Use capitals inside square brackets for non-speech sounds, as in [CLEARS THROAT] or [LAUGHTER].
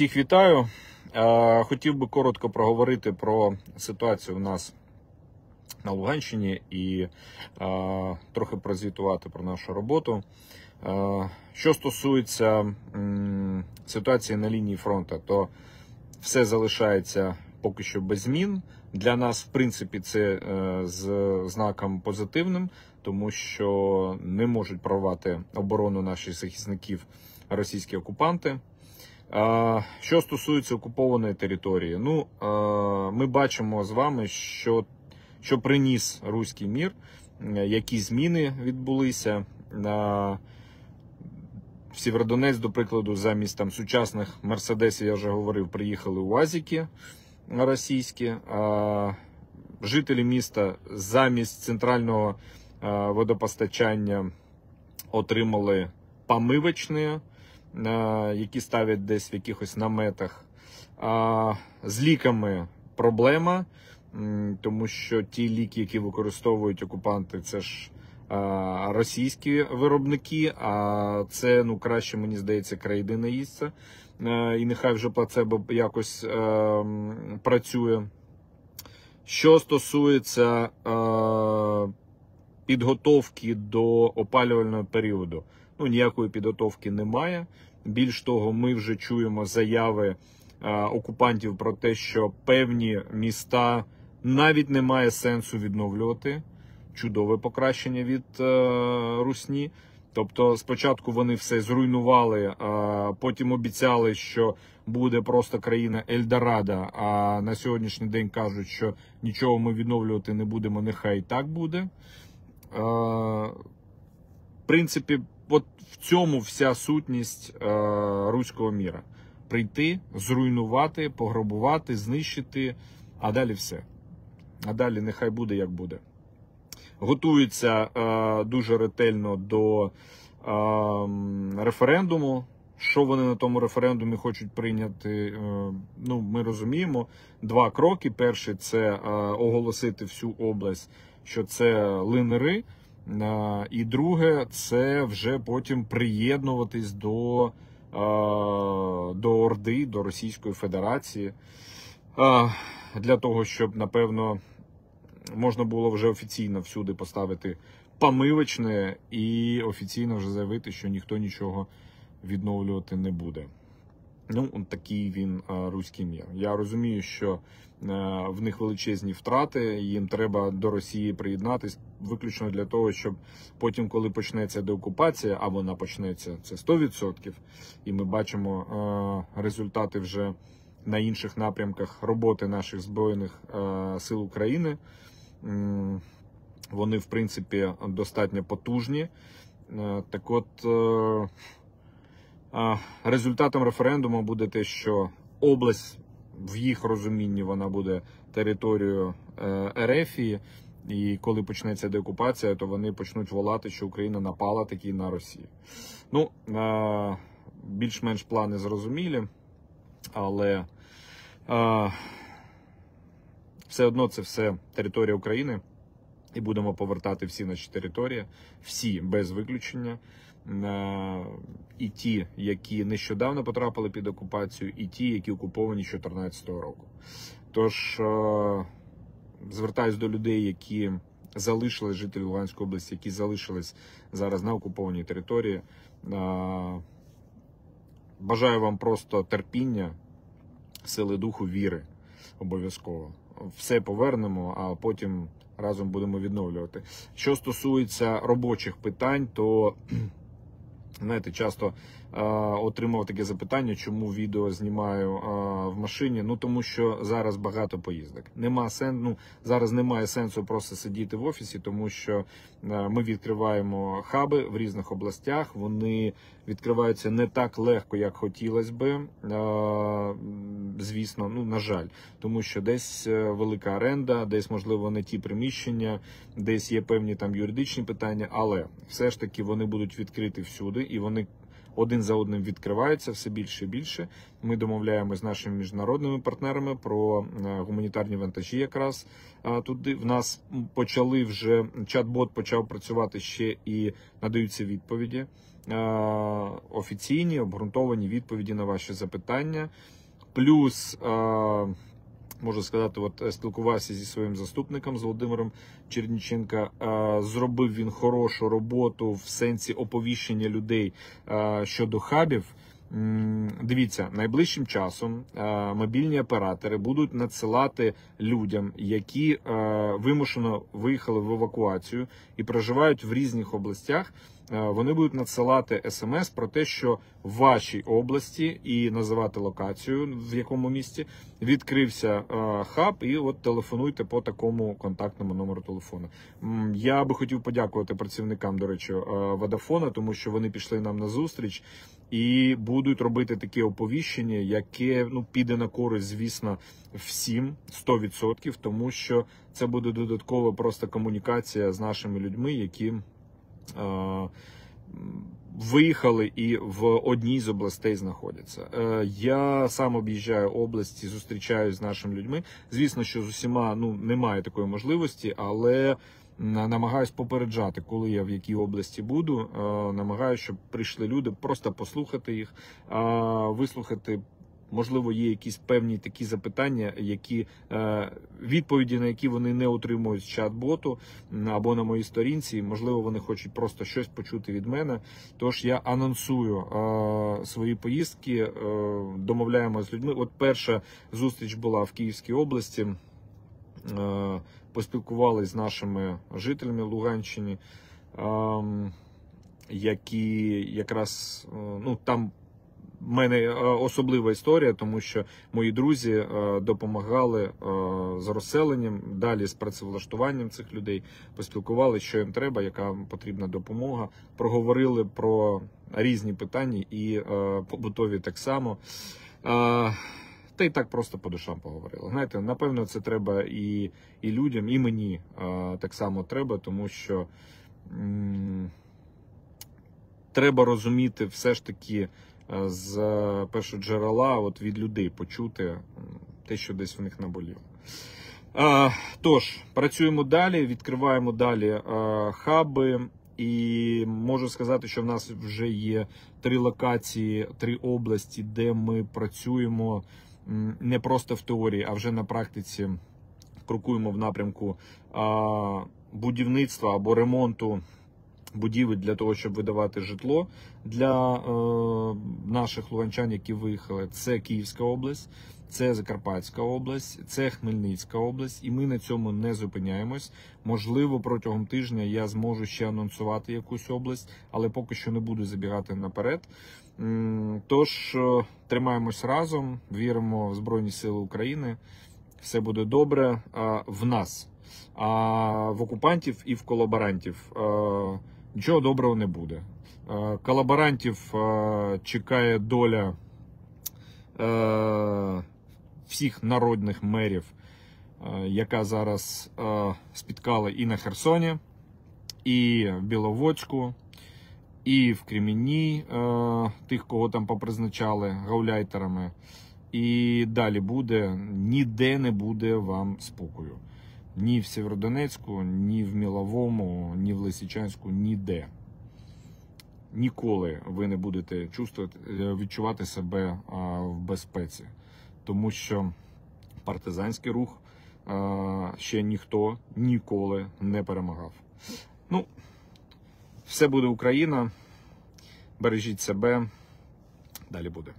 Всіх вітаю. Е, Хотів би коротко проговорити про ситуацію у нас на Луганщині і е, трохи прозвітувати про нашу роботу. Е, Що стосується ситуації на лінії фронту, то все залишається поки що без змін. Для нас, в принципі, це з знаком позитивним, тому що не можуть прорвати оборону наших захисників російські окупанти. Що стосується окупованої території, ну ми бачимо з вами, що, що приніс руський мір, які зміни відбулися. В Сєвєродонець, до прикладу, замість там сучасних мерседесів, я вже говорив, приїхали УАЗіки російські. Жителі міста замість центрального водопостачання отримали помивочні, які ставлять десь в якихось наметах. А З ліками проблема, тому що ті ліки, які використовують окупанти, це ж російські виробники, а це ну краще, мені здається, країни не їсться. І нехай вже плацебо якось працює. Що стосується підготовки до опалювального періоду, ну ніякої підготовки немає. Більш того, ми вже чуємо заяви е, окупантів про те, що певні міста навіть немає сенсу відновлювати. Чудове покращення від е, русні. Тобто, спочатку вони все зруйнували, а потім обіцяли, що буде просто країна Ельдорадо, А на сьогоднішній день кажуть, що нічого ми відновлювати не будемо. Нехай так буде. Е, В принципі, от в цьому вся сутність е, руського міра: прийти, зруйнувати, пограбувати, знищити, а далі все. А далі нехай буде як буде. Готується е, дуже ретельно до е, референдуму. Що вони на тому референдумі хочуть прийняти? е, Ну, ми розуміємо. Два кроки. Перший це оголосити всю область, що це линери. І друге, це вже потім приєднуватись до, до Орди, до Російської Федерації. Для того, щоб, напевно, можна було вже офіційно всюди поставити помивочне і офіційно вже заявити, що ніхто нічого відновлювати не буде. Ну, такий він а, руський мір. Я розумію, що е, в них величезні втрати, їм треба до Росії приєднатись виключно для того, щоб потім, коли почнеться деокупація, а вона почнеться це 100%, і ми бачимо е, результати вже на інших напрямках роботи наших збройних е, сил України. Вони, в принципі, достатньо потужні. Е, Так от. Результатом референдуму буде те, що область в їх розумінні вона буде територією е, Ерефії, і коли почнеться деокупація, то вони почнуть волати, що Україна напала таки на Росію. Ну е, більш-менш плани зрозумілі, але е, все одно це все територія України. І будемо повертати всі наші території, всі без виключення. Е, І ті, які нещодавно потрапили під окупацію, і ті, які окуповані з 2014 року. Тож е, звертаюсь до людей, які залишились жителі Луганської області, які залишились зараз на окупованій території. Е, Бажаю вам просто терпіння, сили духу, віри обов'язково. Все повернемо, а потім разом будемо відновлювати. Що стосується робочих питань, то [CLEARS THROAT] знаєте, часто е, отримав таке запитання, чому відео знімаю е, в машині. Ну тому що зараз багато поїздок. Нема сен, ну, зараз немає сенсу просто сидіти в офісі, тому що е, ми відкриваємо хаби в різних областях. Вони відкриваються не так легко, як хотілося би. Е, звісно, ну на жаль, тому що десь е, велика оренда, десь можливо не ті приміщення, десь є певні там юридичні питання, але все ж таки вони будуть відкриті всюди, і вони один за одним відкриваються все більше і більше. Ми домовляємося з нашими міжнародними партнерами про е, гуманітарні вантажі. Якраз туди в нас почали вже чат-бот почав працювати ще і надаються відповіді. Е, офіційні обґрунтовані відповіді на ваші запитання. Плюс можу сказати, от е, спілкувався зі своїм заступником з Володимиром Черніченка. Зробив він хорошу роботу в сенсі оповіщення людей щодо хабів. Дивіться, найближчим часом мобільні оператори будуть надсилати людям, які вимушено виїхали в евакуацію і проживають в різних областях. Е, Вони будуть надсилати смс про те, що в вашій області і називати локацію, в якому місті відкрився е, хаб, і от телефонуйте по такому контактному номеру телефону. Я би хотів подякувати працівникам, до речі, е, Водафона, тому що вони пішли нам на зустріч і будуть робити таке оповіщення, яке ну піде на користь, звісно, всім 100%, тому що це буде додаткова просто комунікація з нашими людьми, які е, виїхали і в одній з областей знаходяться. Е, я сам об'їжджаю області, зустрічаюсь з нашими людьми. Звісно, що з усіма ну немає такої можливості, але намагаюсь попереджати, коли я в якій області буду. Е, намагаюся, щоб прийшли люди, просто послухати їх, е, вислухати. Можливо, є якісь певні такі запитання, які е, відповіді на які вони не отримують з чат-боту або на моїй сторінці. Можливо, вони хочуть просто щось почути від мене. Тож я анонсую е, свої поїздки, е, домовляємо з людьми. От перша зустріч була в Київській області. Поспілкувалися з нашими жителями Луганщини, ем, які якраз ну там. В мене е, особлива історія, тому що мої друзі е, допомагали е, з розселенням, далі з працевлаштуванням цих людей, поспілкувалися, що їм треба, яка потрібна допомога. Проговорили про різні питання і побутові так само. Та й так просто по душам поговорили. Знаєте, напевно, це треба і, і людям, і мені так само треба, тому що треба розуміти все ж таки з першого джерела, от від людей почути те, що десь в них наболіло. Е, тож, працюємо далі, відкриваємо далі е, хаби. І можу сказати, що в нас вже є три локації, три області, де ми працюємо не просто в теорії, а вже на практиці крокуємо в напрямку будівництва або ремонту будівель для того, щоб видавати житло для е, наших луганчан, які виїхали. Це Київська область, це Закарпатська область, це Хмельницька область, і ми на цьому не зупиняємось. Можливо, протягом тижня я зможу ще анонсувати якусь область, але поки що не буду забігати наперед. Тож е, тримаємось разом, віримо в Збройні Сили України. Все буде добре а, в нас, а в окупантів і в колаборантів е, нічого доброго не буде. Е, Колаборантів е, чекає доля е, всіх народних мерів, яка зараз спіткала і на Херсоні, і в Біловодську, і в Кремінні, е, тих, кого там попризначали гауляйтерами. І далі буде ніде не буде вам спокою. Ні в Сєвєродонецьку, ні в Міловому, ні в Лисичанську, ніде. Ніколи ви не будете е, відчувати себе в безпеці, тому що партизанський рух ще ніхто ніколи не перемагав. Ну, все буде Україна. Бережіть себе. Далі буде.